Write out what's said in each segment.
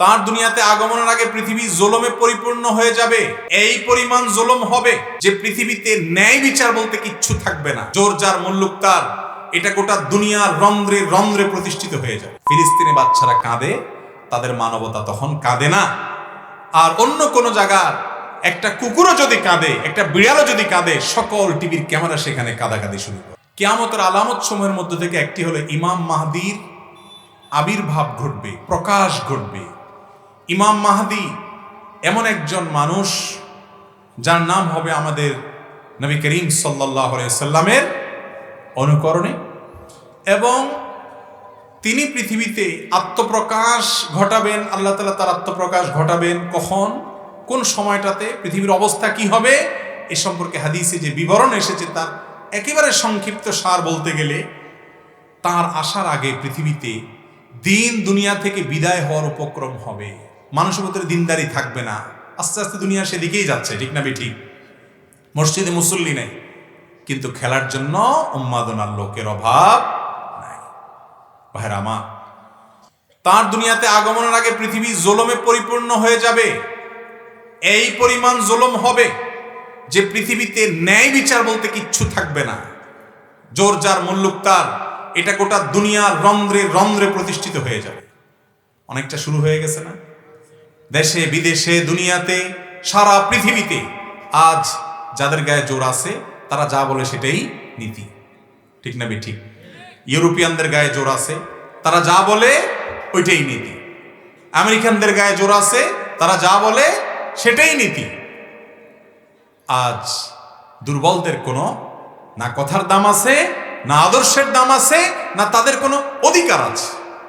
তার দুনিয়াতে আগমনের আগে পৃথিবী জোলমে পরিপূর্ণ হয়ে যাবে। এই পরিমাণ জোলম হবে যে পৃথিবীতে ন্যায় বিচার বলতে কিচ্ছু থাকবে না। জোর যার মুল্লুক তার, এটা গোটা দুনিয়ার রন্ধ্রে রন্ধ্রে প্রতিষ্ঠিত হয়ে যাবে। ফিলিস্তিনি বাচ্চারা কাঁদে, তাদের মানবতা তখন কাঁদে না। আর অন্য কোন জায়গার একটা কুকুরও যদি কাঁদে, একটা বিড়ালও যদি কাঁদে, সকল টিভির ক্যামেরা সেখানে কাঁদাকাঁদি শুরু করে। কেয়ামতের আলামত সময়ের মধ্যে থেকে একটি হলো ইমাম মাহদির আবির্ভাব ঘটবে, প্রকাশ ঘটবে। ইমাম মাহাদি এমন একজন মানুষ যার নাম হবে আমাদের নবী করিম সাল্লাহ সাল্লামের অনুকরণে। এবং তিনি পৃথিবীতে আত্মপ্রকাশ ঘটাবেন, আল্লাহ তালা তার আত্মপ্রকাশ ঘটাবেন। কখন? কোন সময়টাতে? পৃথিবীর অবস্থা কি হবে? এ সম্পর্কে হাদিসে যে বিবরণ এসেছে তার একেবারে সংক্ষিপ্ত সার বলতে গেলে, তার আসার আগে পৃথিবীতে দিন দুনিয়া থেকে বিদায় হওয়ার উপক্রম হবে। মানুষের ভিতরে দিনদারি থাকবে না। আস্তে আস্তে দুনিয়া সেদিকেই যাচ্ছে, ঠিক না ঠিক মসজিদে মুসল্লি নেই, কিন্তু খেলার জন্য উন্মাদনার লোকের অভাব নাই। ভাইরা আমার, তার দুনিয়াতে আগমনের আগে পৃথিবী জোলমে পরিপূর্ণ হয়ে যাবে। এই পরিমাণ জোলম হবে যে পৃথিবীতে ন্যায় বিচার বলতে কিচ্ছু থাকবে না। জোর যার মুল্লুক তার, এটা গোটা দুনিয়ার রন্ধ্রে রন্ধ্রে প্রতিষ্ঠিত হয়ে যাবে। অনেকটা শুরু হয়ে গেছে না? দেশে, বিদেশে, দুনিয়াতে, সারা পৃথিবীতে আজ যাদের গায়ে জোর আছে, তারা যা বলে সেটাই নীতি। ঠিক না ঠিক ইউরোপিয়ানদের গায়ে জোর আছে, তারা যা বলে ওইটাই নীতি। আমেরিকানদের গায়ে জোর আছে, তারা যা বলে সেটাই নীতি। আজ দুর্বলদের কোনো না কথার দাম আছে, না আদর্শের দাম আছে, না তাদের কোনো অধিকার আছে।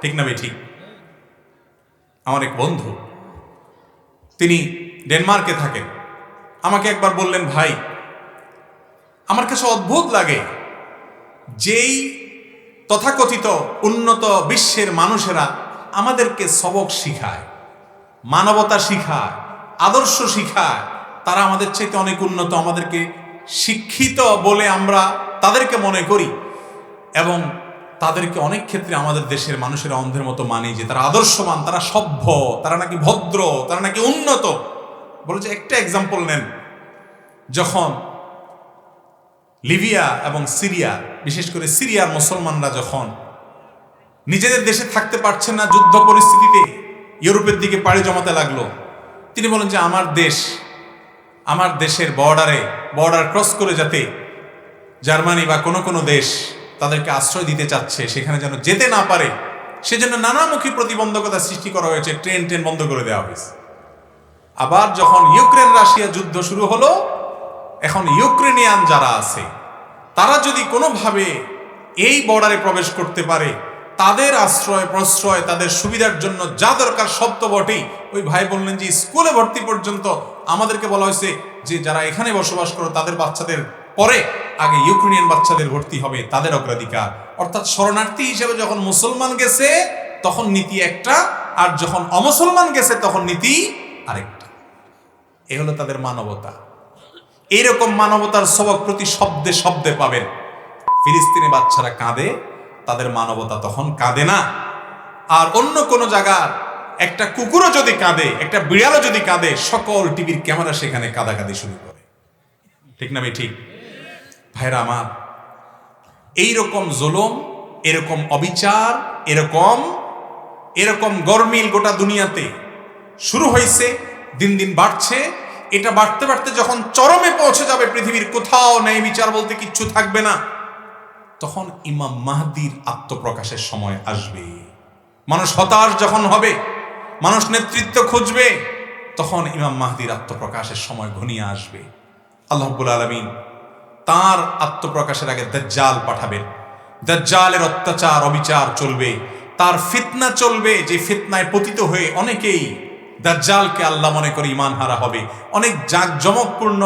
ঠিক না ঠিক আমার এক বন্ধু তিনি ডেনমার্কে থাকেন। আমাকে একবার বললেন, ভাই, আমার কাছে অদ্ভুত লাগে যেই তথাকথিত উন্নত বিশ্বের মানুষেরা আমাদেরকে সবক শিখায়, মানবতা শিখায়, আদর্শ শিখায়। তারা আমাদের চাইতে অনেক উন্নত, আমাদেরকে শিক্ষিত বলে আমরা তাদেরকে মনে করি এবং তাদেরকে অনেক ক্ষেত্রে আমাদের দেশের মানুষেরা অন্ধের মতো মানে যে তারা আদর্শবান, তারা সভ্য, তারা নাকি ভদ্র, তারা নাকি উন্নত। বলে যে একটা এক্সাম্পল নেন। যখন লিবিয়া এবং সিরিয়া, বিশেষ করে সিরিয়ার মুসলমানরা যখন নিজেদের দেশে থাকতে পারছেন না যুদ্ধ পরিস্থিতিতে, ইউরোপের দিকে পাড়ি জমাতে লাগল, তিনি বলেন যে আমার দেশ, আমার দেশের বর্ডারে বর্ডার ক্রস করে যাতে জার্মানি বা কোনো কোনো দেশ তাদেরকে আশ্রয় দিতে চাচ্ছে, সেখানে যেন যেতে না পারে, সেজন্য নানামুখী প্রতিবন্ধকতা সৃষ্টি করা হয়েছে, ট্রেন ট্রেন বন্ধ করে দেওয়া হয়েছে। আবার যখন ইউক্রেন রাশিয়া যুদ্ধ শুরু হলো, এখন ইউক্রেনিয়ান যারা আছে, তারা যদি কোনোভাবে এই বর্ডারে প্রবেশ করতে পারে, তাদের আশ্রয়, প্রশ্রয়, তাদের সুবিধার জন্য যা দরকার সব তো বটেই। ওই ভাই বললেন যে, স্কুলে ভর্তি পর্যন্ত আমাদেরকে বলা হয়েছে যে, যারা এখানে বসবাস করো, তাদের বাচ্চাদের পরে আগে ইউক্রেনিয়ান বাচ্চাদের ভর্তি হবে, তাদের অগ্রাধিকার। অর্থাৎ শরণার্থী হিসেবে যখন মুসলমান গেছে, তখন নীতি একটা, আর যখন অমুসলমান গেছে, তখন নীতি আরেকটা। এ হলো তাদের মানবতা। এইরকম মানবতার সবক প্রতি শব্দে শব্দে পাবেন। ফিলিস্তিনি বাচ্চারা কাঁদে, তাদের মানবতা তখন কাঁদে না। আর অন্য কোনো জায়গার একটা কুকুরও যদি কাঁদে, একটা বিড়ালও যদি কাঁদে, সকল টিভির ক্যামেরা সেখানে কাঁদাকাঁদি শুরু করে। ঠিক না ভাই, ঠিক? ভাইরা আমার, এইরকম জুলুম, এরকম অবিচার, এরকম এরকম গরমিল গোটা দুনিয়াতে শুরু হয়েছে, দিন দিন বাড়ছে। এটা বাড়তে বাড়তে যখন চরমে পৌঁছে যাবে পৃথিবীর কোথাও ন্যায় বিচার বলতে কিচ্ছু থাকবে না, তখন ইমাম মাহদির আত্মপ্রকাশের সময় আসবে। মানুষ হতাশ যখন হবে, মানুষ নেতৃত্ব খুঁজবে, তখন ইমাম মাহদির আত্মপ্রকাশের সময় ঘনিয়ে আসবে। আল্লাহবুল আলমিন তার আত্মপ্রকাশের আগে দাজ্জাল পাঠাবেন দাজ্জালের অত্যাচার, অবিচার চলবে। তার ফিতনা চলবে, যে ফিতনায় পতিত হয়ে অনেকেই দাজ্জালকে আল্লাহ মনে করে ইমান হারা হবে। অনেক জাঁকজমকপূর্ণ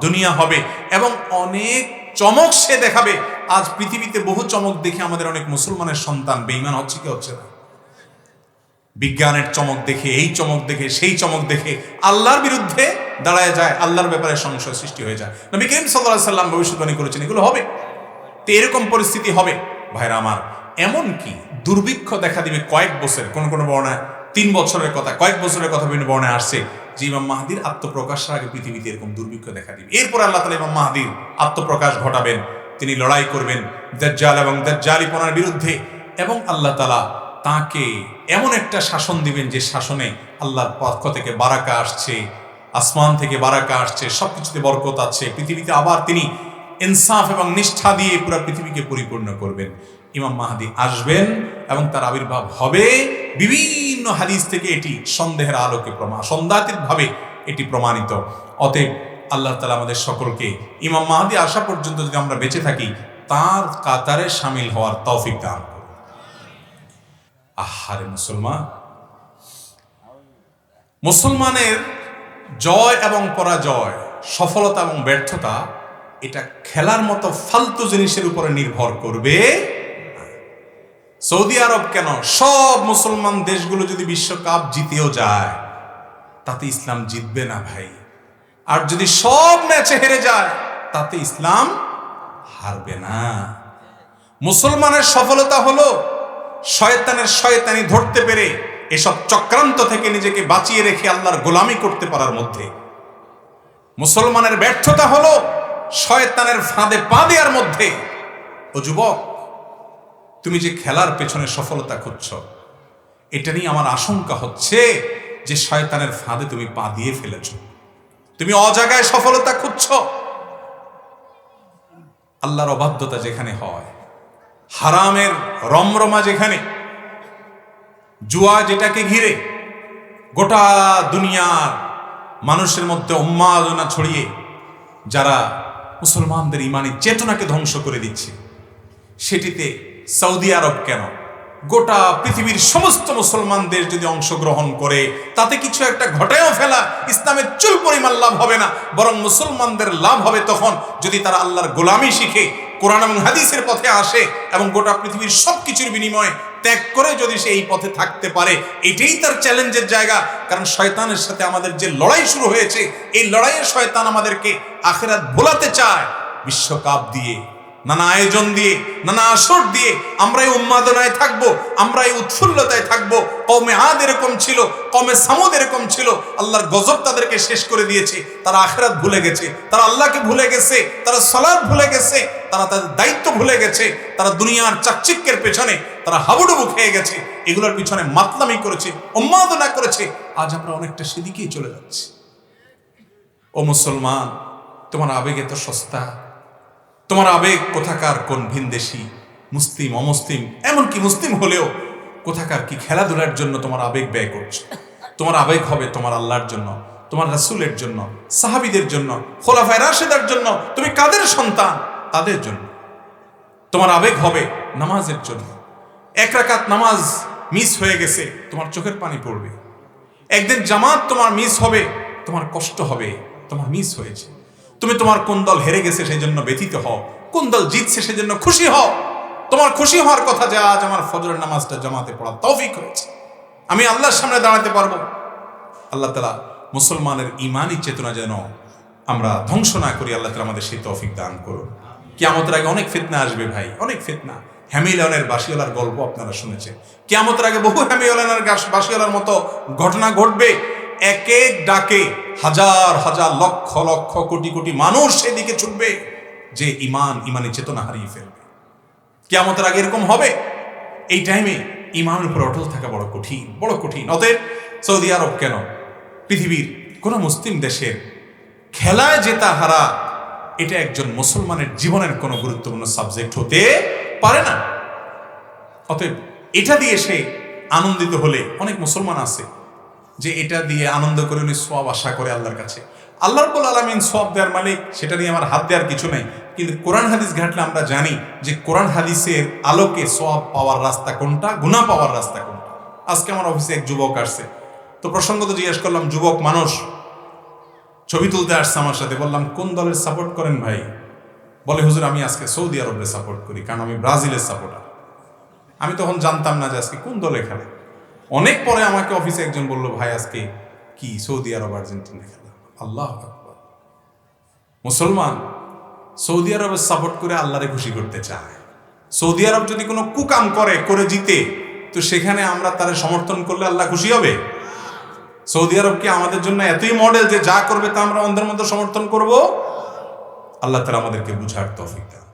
দুনিয়া হবে এবং অনেক চমক সে দেখাবে। আজ পৃথিবীতে বহু চমক দেখে আমাদের অনেক মুসলমানের সন্তান বেইমান হচ্ছে কি হচ্ছে না? বিজ্ঞানের চমক দেখে, এই চমক দেখে, সেই চমক দেখে আল্লাহর বিরুদ্ধে দাঁড়ায় যায়, আল্লাহর ব্যাপারে সংশয় সৃষ্টি হয়ে যায়। নবী করিম সাল্লাহ সাল্লাম ভবিষ্যৎবাণী করেছেন, এগুলো হবে। তো এরকম পরিস্থিতি হবে। ভাইরা আমার, এমন কি দুর্ভিক্ষ দেখা দিবে কয়েক বছর? কোন কোন বর্ণায় তিন বছরের কথা, কয়েক বছরের কথা বিভিন্ন বর্ণে আসছে যে ইমাম মাহাদির আত্মপ্রকাশের আগে পৃথিবীতে এরকম দুর্ভিক্ষ দেখা দিবে। এরপর আল্লাহ তালা ইমাম মাহাদির আত্মপ্রকাশ ঘটাবেন, তিনি লড়াই করবেন দাজ্জাল এবং দাজ্জালিপনার বিরুদ্ধে। এবং আল্লাহ তালা তাকে এমন একটা শাসন দিবেন যে শাসনে আল্লাহর পক্ষ থেকে বারাকা আসছে। আসমান থেকে বারাকা আসছে, সবকিছুতে বরকত আছে। পৃথিবীতে আবার তিনি ইনসাফ এবং নিষ্ঠা দিয়ে পুরো পৃথিবীকে পরিপূর্ণ করবেন। ইমাম মাহাদি আসবেন এবং তার আবির্ভাব হবে। বিভিন্ন হাদিস থেকে এটি সন্দেহের আলোকে প্রমাণ সন্দেহাতীতভাবে এটি প্রমাণিত। অতএব আল্লাহ তালা আমাদের সকলকে ইমাম মাহাদি আসা পর্যন্ত যদি আমরা বেঁচে থাকি, তার কাতারে সামিল হওয়ার তৌফিক দান আহারে মুসলমান। মুসলমানের জয় এবং পরাজয়, সফলতা এবং ব্যর্থতা, এটা খেলার মতো ফালতু জিনিসের উপরে নির্ভর করবে। সৌদি আরব কেন? সব মুসলমান দেশগুলো যদি বিশ্বকাপ জিতেও যায়, তাতে ইসলাম জিতবে না ভাই। আর যদি সব ম্যাচে হেরে যায়, তাতে ইসলাম হারবে না। মুসলমানের সফলতা হলো শয়তানের শয়তানি ধরতে পেরে এসব চক্রান্ত থেকে নিজেকে বাঁচিয়ে রেখে আল্লাহর গোলামি করতে পারার মধ্যে। মুসলমানের ব্যর্থতা হলো শয়তানের ফাঁদে পা দেওয়ার মধ্যে। ও যুবক, তুমি যে খেলার পেছনে সফলতা খুঁজছ, এটা নিয়ে আমার আশঙ্কা হচ্ছে যে শয়তানের ফাঁদে তুমি পা দিয়ে ফেলেছ। তুমি অজাগায় সফলতা খুঁজছ। আল্লাহর অবাধ্যতা যেখানে হয়, হারামের রমরমা যেখানে জুয়া যেটাকে ঘিরে গোটা দুনিয়ার মানুষের মধ্যে উন্মাদনা ছড়িয়ে যারা মুসলমানদের ইমানের চেতনাকে ধ্বংস করে দিচ্ছে, সেটিতে সৌদি আরব কেন? গোটা পৃথিবীর সমস্ত মুসলমান দেশ যদি অংশগ্রহণ করে, তাতে কিছু একটা ঘটায়ও ফেলা, ইসলামের চুল পরিমাণ লাভ হবে না, বরং মুসলমানদের লাভ হবে তখন যদি তারা আল্লাহর গোলামি শিখে, কোরআন এবং হাদিসের পথে আসে এবং গোটা পৃথিবীর সব কিছুর বিনিময়ে ত্যাগ করে যদি সে এই পথে থাকতে পারে, এটাই তার চ্যালেঞ্জের জায়গা। কারণ শয়তানের সাথে আমাদের যে লড়াই শুরু হয়েছে, এই লড়াইয়ে শয়তান আমাদেরকে আখেরাত ভোলাতে চায়, বিশ্বকাপ দিয়ে। নানা আয়োজন দিয়ে, নানা আসর দিয়ে আমরা এই উন্মাদনায় থাকব, আমরা এই উৎফুল্লতায় থাকব। কমে আদ এরকম ছিল কমে সামুদ এরকম ছিল। আল্লাহর গজব তাদেরকে শেষ করে দিয়েছে, তারা আখরাত ভুলে গেছে, তারা আল্লাহকে ভুলে গেছে, তারা সলাদ ভুলে গেছে, তারা তাদের দায়িত্ব ভুলে গেছে, তারা দুনিয়ার চাকচিক্যের পেছনে তারা হাবুডুবু খেয়ে গেছে, এগুলোর পিছনে মাতলামি করেছে, উন্মাদনা করেছে। আজ আমরা অনেকটা সেদিকেই চলে যাচ্ছি। ও মুসলমান, তোমার আবেগে তো সস্তা তোমার আবেগ কোথাকার কোন ভিনদেশি মুসলিম, অমুসলিম? এমনকি মুসলিম হলেও কোথাকার কি খেলাধুলার জন্য তোমার আবেগ ব্যয় করছ? তোমার আবেগ হবে তোমার আল্লাহর জন্য, তোমার রাসুলের জন্য, সাহাবিদের জন্য, খোলাফায় রাশেদার জন্য। তুমি কাদের সন্তান? তাদের জন্য। তোমার আবেগ হবে নামাজের জন্য। এক রাকাত নামাজ মিস হয়ে গেছে, তোমার চোখের পানি পড়বে। একদিন জামাত তোমার মিস হবে, তোমার কষ্ট হবে, তোমার মিস হয়েছে। তুমি তোমার কোন দল হেরে গেছে সেই জন্য ব্যথিত হও। কোন দল জিতছে সেই জন্য খুশি হও। তোমার খুশি হওয়ার কথা যে আজ আমার ফজরের নামাজটা জামাতে পড়া তৌফিক হয়েছে। আমি আল্লাহর সামনে দাঁড়াতে পারব। আল্লাহ তালা মুসলমানের ইমানই চেতনা যেন আমরা ধ্বংস না করি, আল্লাহ তালা আমাদের সেই তৌফিক দান করুন। কিয়ামতের আগে অনেক ফিতনা আসবে ভাই, অনেক ফিতনা। হ্যামিলনের বাসিওয়ালার গল্প আপনারা শুনেছেন। কিয়ামতের আগে বহু হ্যামিলনের বাসিওয়ালার মতো ঘটনা ঘটবে। এক এক ডাকে হাজার হাজার লক্ষ লক্ষ কোটি কোটি মানুষ সেদিকে ছুটবে যে ইমান ইমানি চেতনা হারিয়ে ফেলবে। কেয়ামতের আগে এরকম হবে। এই টাইমে ইমানের উপর অটল থাকা বড় কঠিন বড় কঠিন। অতএব সৌদি আরব কেন? পৃথিবীর কোন মুসলিম দেশের খেলায় জেতা হারা, এটা একজন মুসলমানের জীবনের কোনো গুরুত্বপূর্ণ সাবজেক্ট হতে পারে না। অতএব এটা দিয়ে সে আনন্দিত হলে অনেক মুসলমান আছে। যে এটা দিয়ে আনন্দ করে উনি সব আশা করে আল্লাহর কাছে। আল্লাহ রব্বুল আলমিন সব দেওয়ার মালিক, সেটা নিয়ে আমার হাত দেওয়ার কিছু নেই। কিন্তু কোরআন হাদিস ঘাটলে আমরা জানি যে কোরআন হাদিসের আলোকে সব পাওয়ার রাস্তা কোনটা গুণা পাওয়ার রাস্তা কোনটা। আজকে আমার অফিসে এক যুবক আসছে। তো প্রসঙ্গত জিজ্ঞেস করলাম, যুবক, মানুষ? ছবি তুলতে আসছে আমার সাথে। বললাম, কোন দলের সাপোর্ট করেন ভাই? বলে, হুজুর, আমি আজকে সৌদি আরবের সাপোর্ট করি, কারণ আমি ব্রাজিলের সাপোর্টার। আমি তখন জানতাম না যে আজকে কোন দলে খেলে। অনেক পরে আমাকে অফিসে একজন বলল, ভাই, আজকে কি? সৌদি আরব, আর্জেন্টিনা খেলা? আল্লাহ মুসলমান সৌদি আরবের সাপোর্ট করে আল্লাহরে খুশি করতে চায়। সৌদি আরব যদি কোনো কুকাম করে করে জিতে, তো সেখানে আমরা তারা সমর্থন করলে আল্লাহ খুশি হবে? সৌদি আরব কি আমাদের জন্য এতই মডেল যে যা করবে তা আমরা অন্ধের মধ্যে সমর্থন করব? আল্লাহ তারা আমাদেরকে বুঝার তৌফিক দান